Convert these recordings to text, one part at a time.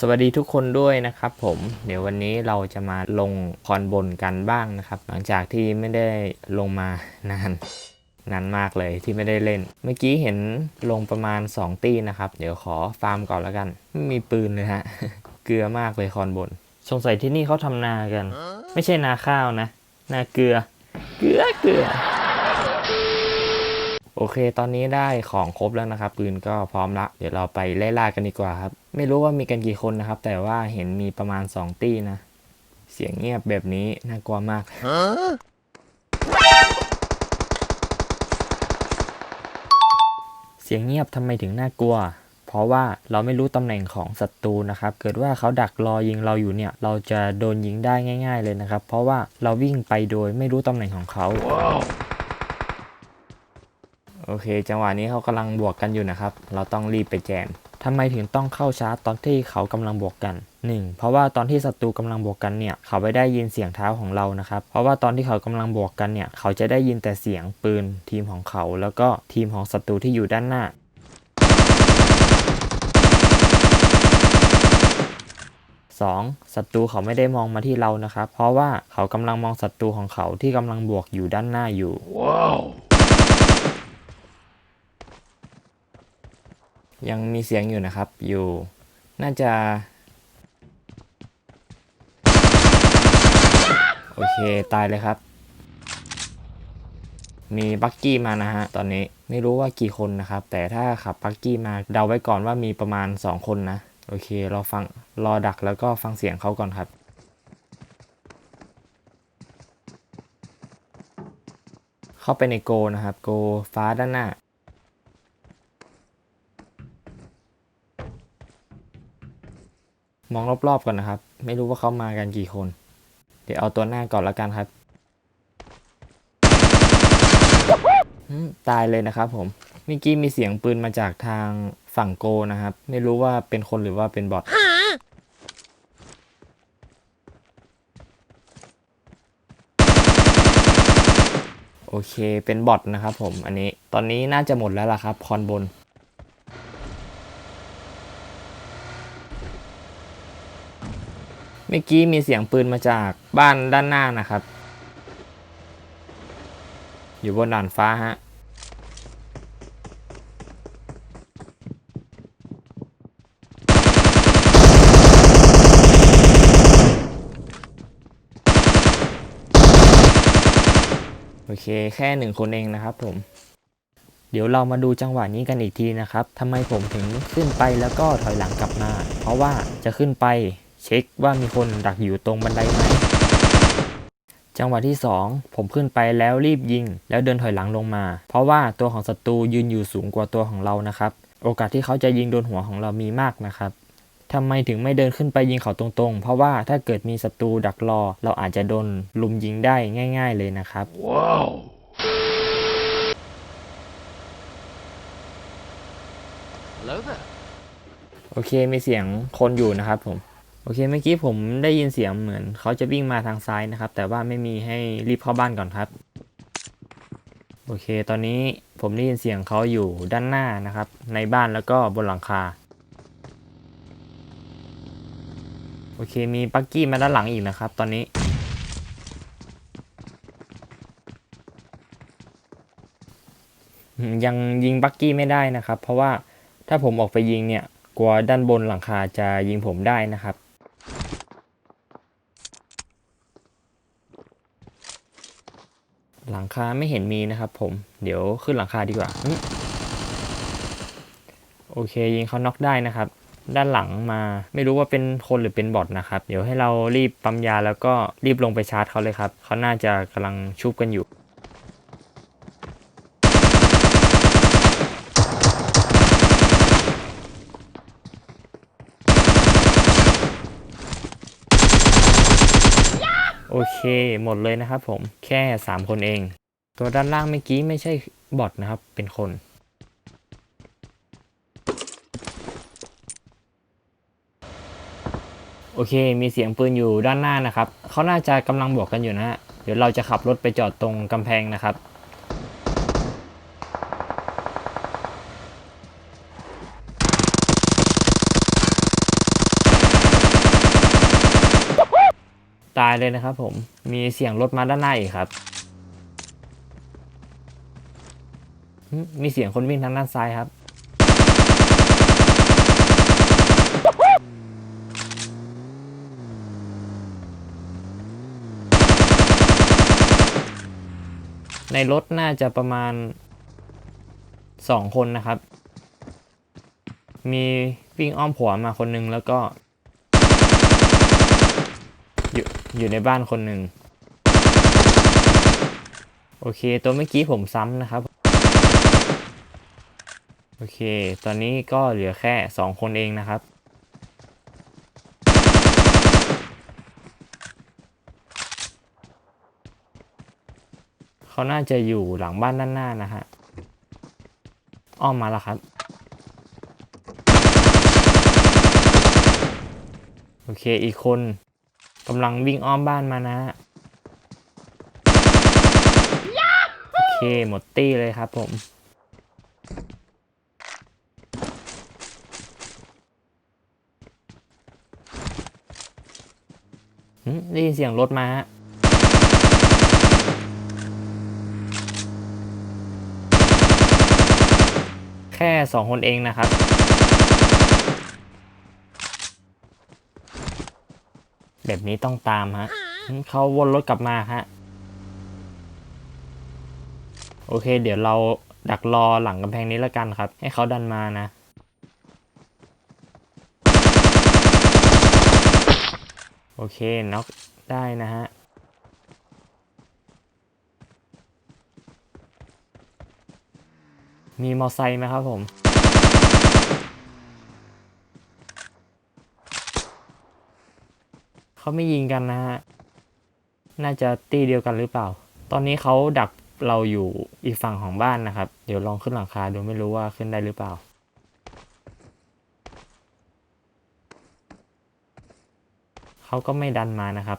สวัสดีทุกคนด้วยนะครับผมเดี๋ยววันนี้เราจะมาลงคอนบนกันบ้างนะครับ หลังจากที่ไม่ได้ลงมานานนานมากเลยที่ไม่ได้เล่น เมื่อกี้เห็นลงประมาณ 2 ตีนะครับ เดี๋ยวขอฟาร์มก่อนแล้วกัน ไม่มีปืนเลยฮะ เกลือมากเลยคอนบน สงสัยที่นี่เขาทำนากัน ไม่ใช่นาข้าวนะ นาเกลือ เกลือเกลือ โอเค ตอนนี้ได้ของครบแล้วนะครับ ปืนก็พร้อมละ เดี๋ยวเราไปไล่ล่ากันดีกว่าครับ ไม่รู้ว่ามีกันกี่คนนะครับ แต่ว่าเห็นมีประมาณ 2 ตี้นะ เสียงเงียบแบบนี้น่ากลัวมาก เสียงเงียบทำไมถึงน่ากลัว เพราะว่าเราไม่รู้ตำแหน่งของศัตรูนะครับ เกิดว่าเขาดักรอยิงเราอยู่เนี่ย เราจะโดนยิงได้ง่าย ๆเลยนะครับ เพราะว่าเราวิ่งไปโดยไม่รู้ตำแหน่งของเขา โอเค จังหวะนี้เขากำลังบวกกันอยู่นะครับ เราต้องรีบไปแจมทำไมถึงต้องเข้าชาร์จตอนที่เขากำลังบวกกัน 1. เพราะว่าตอนที่ศัตรูกำลังบวกกันเนี่ย เขาไม่ได้ยินเสียงเท้าของเรานะครับ เพราะว่าตอนที่เขากำลังบวกกันเนี่ย เขาจะได้ยินแต่เสียงปืนทีมของเขา แล้วก็ทีมของศัตรูที่อยู่ด้านหน้า 2. ศัตรูเขาไม่ได้มองมาที่เรานะครับ เพราะว่าเขากำลังมองศัตรูของเขาที่กำลังบวกอยู่ด้านหน้าอยู่ ยังมีเสียงอยู่นะครับ อยู่น่าจะ โอเค ตายเลยครับ มีบักกี้มานะฮะ ตอนนี้ไม่รู้ว่ากี่คนนะครับ แต่ถ้าขับบักกี้มาเดาไว้ก่อนว่ามีประมาณ 2 คนนะ โอเค รอฟัง รอดักแล้วก็ฟังเสียงเขาก่อนครับเข้าไปในโกนะครับ โกฟ้าด้านหน้า มองรอบๆก่อนนะครับ ไม่รู้ว่าเขามากันกี่คน เดี๋ยวเอาตัวหน้าก่อนละกันครับตายเลยนะครับผมเมื่อกี้มีเสียงปืนมาจากทางฝั่งโกนะครับ ไม่รู้ว่าเป็นคนหรือว่าเป็นบอทโอเคเป็นบอทนะครับผมอันนี้ตอนนี้น่าจะหมดแล้วล่ะครับ คอนบน เมื่อกี้มีเสียงปืนมาจากบ้านด้านหน้านะครับ อยู่บนด่านฟ้าฮะ โอเคแค่หนึ่งคนเองนะครับผมเดี๋ยวเรามาดูจังหวะนี้กันอีกทีนะครับทำไมผมถึงขึ้นไปแล้วก็ถอยหลังกลับมา เพราะว่าจะขึ้นไป เช็คว่ามีคนดักอยู่ตรงบันไดไหม จังหวะที่ 2 ผมขึ้นไปแล้วรีบยิง แล้วเดินถอยหลังลงมา เพราะว่าตัวของศัตรูยืนอยู่สูงกว่าตัวของเรานะครับ โอกาสที่เขาจะยิงโดนหัวของเรามีมากนะครับทำไมถึงไม่เดินขึ้นไปยิงเขาตรงๆ เพราะว่าถ้าเกิดมีศัตรูดักรอ เราอาจจะโดนลุมยิงได้ง่าย ๆ เลยนะครับ Hello there. โอเคมีเสียงคนอยู่นะครับผม โอเคเมื่อกี้ผมได้ยินเสียงเหมือนเขาจะวิ่งมาทางซ้ายนะครับ แต่ว่าไม่มีให้รีบเข้าบ้านก่อนครับ โอเค ตอนนี้ผมได้ยินเสียงเขาอยู่ด้านหน้านะครับ ในบ้านแล้วก็บนหลังคา โอเค มีปักกี้มาด้านหลังอีกนะครับ ตอนนี้ ยังยิงบักกี้ไม่ได้นะครับ เพราะว่าถ้าผมออกไปยิงเนี่ยกลัวด้านบนหลังคาจะยิงผมได้นะครับ หลังคาไม่เห็นมีนะครับผม เดี๋ยวขึ้นหลังคาดีกว่า โอเคยิงเขาน็อกได้นะครับ ด้านหลังมาไม่รู้ว่าเป็นคนหรือเป็นบอทนะครับ เดี๋ยวให้เรารีบปั๊มยาแล้วก็รีบลงไปชาร์จเขาเลยครับ เขาน่าจะกำลังชุบกันอยู่ โอเค หมดเลยนะครับผมแค่ 3 คนเอง ตัวด้านล่างเมื่อกี้ไม่ใช่บอทนะครับ เป็นคน โอเค มีเสียงปืนอยู่ด้านหน้านะครับ เขาน่าจะกำลังบวกกันอยู่นะฮะเดี๋ยวเราจะขับรถไปจอดตรงกำแพงนะครับายเลยนะครับผม มีเสียงรถมาด้านหน้าอีกครับ มีเสียงคนวิ่งทางด้านซ้ายครับ ในรถน่าจะประมาณสองคนนะครับ มีวิ่งอ้อมขวมาคนหนึงแล้วก็ อยู่อยู่ในบ้านคนหนึ่งโอเค ตัวเมื่อกี้ผมซ้ำนะครับ โอเค ตอนนี้ก็เหลือแค่สองคนเองนะครับ เขาน่าจะอยู่หลังบ้านด้านหน้านะฮะ อ้อมมาแล้วครับโอเค อีกคน กำลังวิ่งอ้อมบ้านมานะฮะโอเค หมดตี้เลยครับผม ได้ยินเสียงรถมาฮะแค่สองคนเองนะครับ แบบนี้ต้องตามฮะหึเขาวนรถกลับมาฮะ โอเค เดี๋ยวเราดักรอหลังกำแพงนี้แล้วกันครับ ให้เขาดันมานะ โอเคน็อกได้นะฮะมีมอไซค์ไหมครับผม เขาไม่ยิงกันนะฮะ น่าจะตีเดียวกันหรือเปล่า ตอนนี้เขาดักเราอยู่อีกฝั่งของบ้านนะครับ เดี๋ยวลองขึ้นหลังคาดูไม่รู้ว่าขึ้นได้หรือเปล่า เขาก็ไม่ดันมานะครับ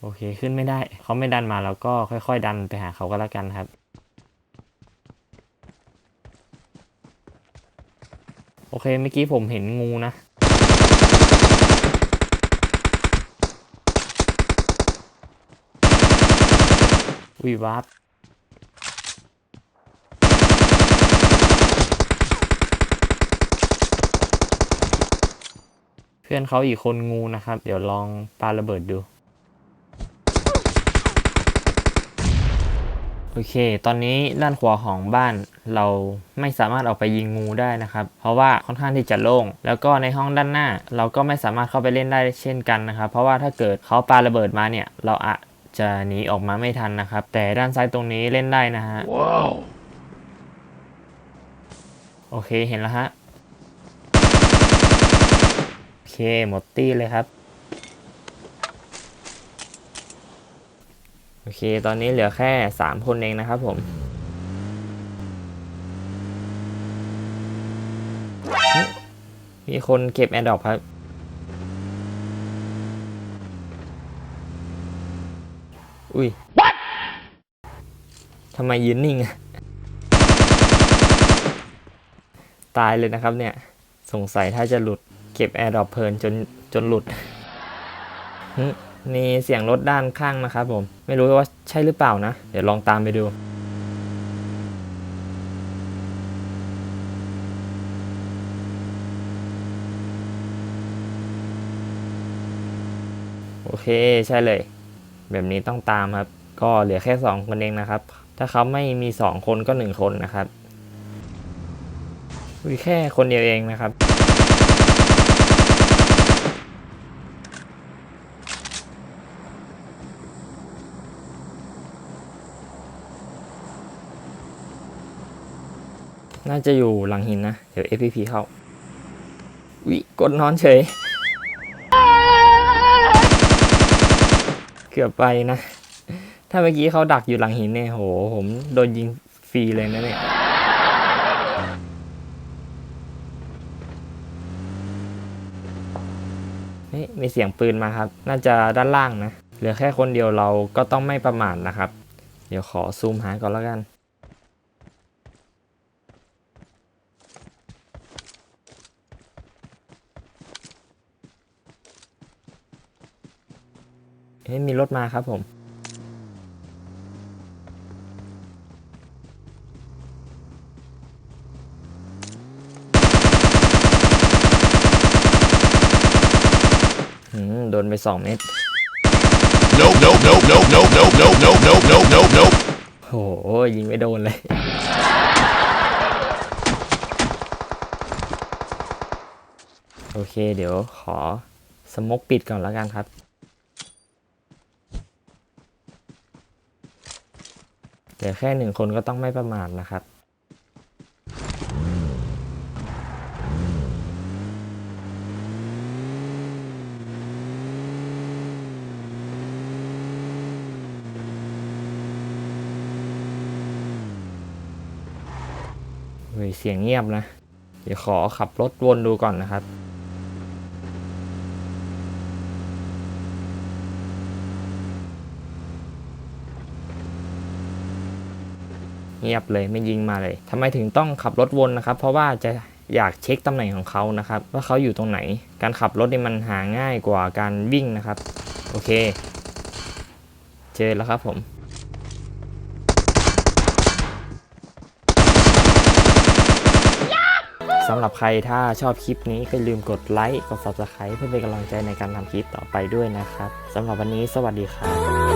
โอเคขึ้นไม่ได้ เขาไม่ดันมาเราก็ค่อย ๆ ดันไปหาเขาก็แล้วกันครับ โอเคเมื่อกี้ผมเห็นงูนะ วิวับเพื่อนเขาอีกคนงูนะครับ เดี๋ยวลองปาระเบิดดู โอเค ตอนนี้ด้านขวาของบ้านเราไม่สามารถออกไปยิงงูได้นะครับ เพราะว่าค่อนข้างที่จะโล่ง แล้วก็ในห้องด้านหน้า เราก็ไม่สามารถเข้าไปเล่นได้เช่นกันนะครับ เพราะว่าถ้าเกิดเขาปาระเบิดมาเนี่ย เราอาจจะหนีออกมาไม่ทันนะครับ แต่ด้านซ้ายตรงนี้เล่นได้นะฮะ Whoa! โอเค เห็นแล้วฮะ โอเค หมดตี้เลยครับ โอเค ตอนนี้เหลือแค่สามคนเองนะครับผมเฮ้ยมีคนเก็บแอร์ดรอปครับ อุ้ยทำไมยืนนิ่งอะตายเลยนะครับเนี่ย สงสัยถ้าจะหลุดเก็บแอร์ดรอปเพลินจนจนหลุดหึ มีเสียงรถด้านข้างนะครับผม ไม่รู้ว่าใช่หรือเปล่านะ เดี๋ยวลองตามไปดูโอเคใช่เลย แบบนี้ต้องตามครับ ก็เหลือแค่สองคนเองนะครับ ถ้าเขาไม่มีสองคนก็หนึ่งคนนะครับอุ้ยแค่คนเดียวเองนะครับ น่าจะอยู่หลังหินนะ เดี๋ยว FPP เข้า วิกดนอนเฉย เกือบไปนะ ถ้าเมื่อกี้เขาดักอยู่หลังหินเนี่ย โห ผมโดนยิงฟรีเลยนะเนี่ยเฮ้ยมีเสียงปืนมาครับ น่าจะด้านล่างนะ เหลือแค่คนเดียวเราก็ต้องไม่ประมาทนะครับ เดี๋ยวขอซูมหาก่อนแล้วกัน ให้มีรถมาครับผมโดนไปสองเม็ดโอ้โยิงไม่โดนเลยโอเค เดี๋ยวขอสมกปิดก่อนแล้วกันครับ เดี๋ยวแค่หนึ่งคนก็ต้องไม่ประมาทนะครับเฮ้ยเสียงเงียบนะ เดี๋ยวขอขับรถวนดูก่อนนะครับ เงียบเลยไม่ยิงมาเลยทำไมถึงต้องขับรถวนนะครับ เพราะว่าจะอยากเช็คตำแหน่งของเขานะครับ ว่าเขาอยู่ตรงไหน การขับรถนี่มันหาง่ายกว่าการวิ่งนะครับ โอเค เจอแล้วครับผมสำหรับใครถ้าชอบคลิปนี้ก็อย่าลืมกดไลค์กด Subscribe เพื่อเป็นกำลังใจในการทำคลิปต่อไปด้วยนะครับสำหรับวันนี้สวัสดีครับ